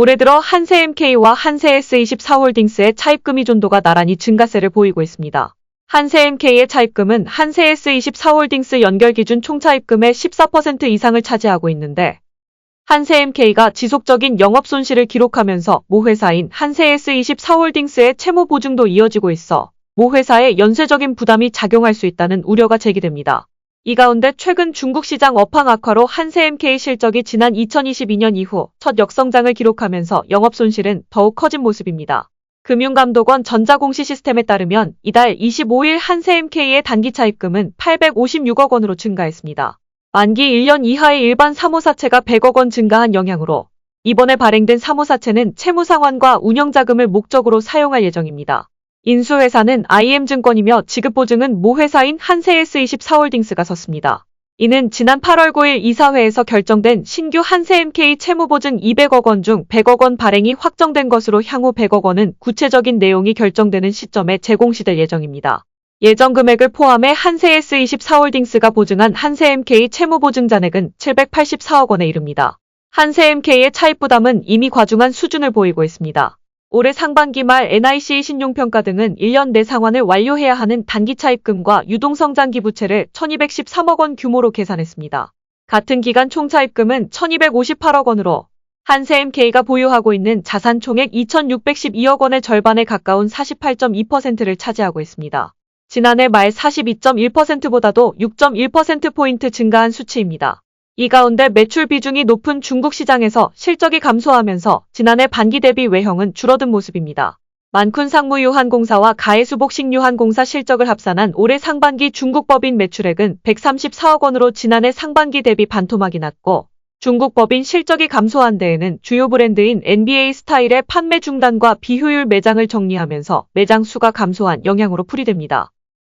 올해 들어 한세MK와 한세S24 홀딩스의 차입금 의존도가 나란히 증가세를 보이고 있습니다. 한세MK의 차입금은 한세S24 홀딩스 연결 기준 총 차입금의 14% 이상을 차지하고 있는데 한세MK가 지속적인 영업 손실을 기록하면서 모 회사인 한세S24 홀딩스의 채무 보증도 이어지고 있어 모 회사에 연쇄적인 부담이 작용할 수 있다는 우려가 제기됩니다. 이 가운데 최근 중국 시장 업황 악화로 한세MK 실적이 지난 2022년 이후 첫 역성장을 기록하면서 영업 손실은 더욱 커진 모습입니다. 금융감독원 전자공시 시스템에 따르면 이달 25일 한세MK의 단기 차입금은 856억 원으로 증가했습니다. 만기 1년 이하의 일반 사모사채가 100억 원 증가한 영향으로 이번에 발행된 사모사채는 채무상환과 운영자금을 목적으로 사용할 예정입니다. 인수회사는 IM증권이며 지급보증은 모 회사인 한세S24홀딩스가 섰습니다. 이는 지난 8월 9일 이사회에서 결정된 신규 한세MK 채무보증 200억 원 중 100억 원 발행이 확정된 것으로 향후 100억 원은 구체적인 내용이 결정되는 시점에 제공시될 예정입니다. 예정 금액을 포함해 한세S24홀딩스가 보증한 한세MK 채무보증 잔액은 784억 원에 이릅니다. 한세MK의 차입 부담은 이미 과중한 수준을 보이고 있습니다. 올해 상반기 말 NIC 신용평가 등은 1년 내 상환을 완료해야 하는 단기 차입금과 유동성장기 부채를 1213억 원 규모로 계산했습니다. 같은 기간 총차입금은 1258억 원으로 한세MK가 보유하고 있는 자산 총액 2612억 원의 절반에 가까운 48.2%를 차지하고 있습니다. 지난해 말 42.1%보다도 6.1%포인트 증가한 수치입니다. 이 가운데 매출 비중이 높은 중국 시장에서 실적이 감소하면서 지난해 반기 대비 외형은 줄어든 모습입니다. 만쿤 상무유한공사와 가해수복식유한공사 실적을 합산한 올해 상반기 중국 법인 매출액은 134억 원으로 지난해 상반기 대비 반토막이 났고 중국 법인 실적이 감소한 데에는 주요 브랜드인 NBA 스타일의 판매 중단과 비효율 매장을 정리하면서 매장 수가 감소한 영향으로 풀이됩니다.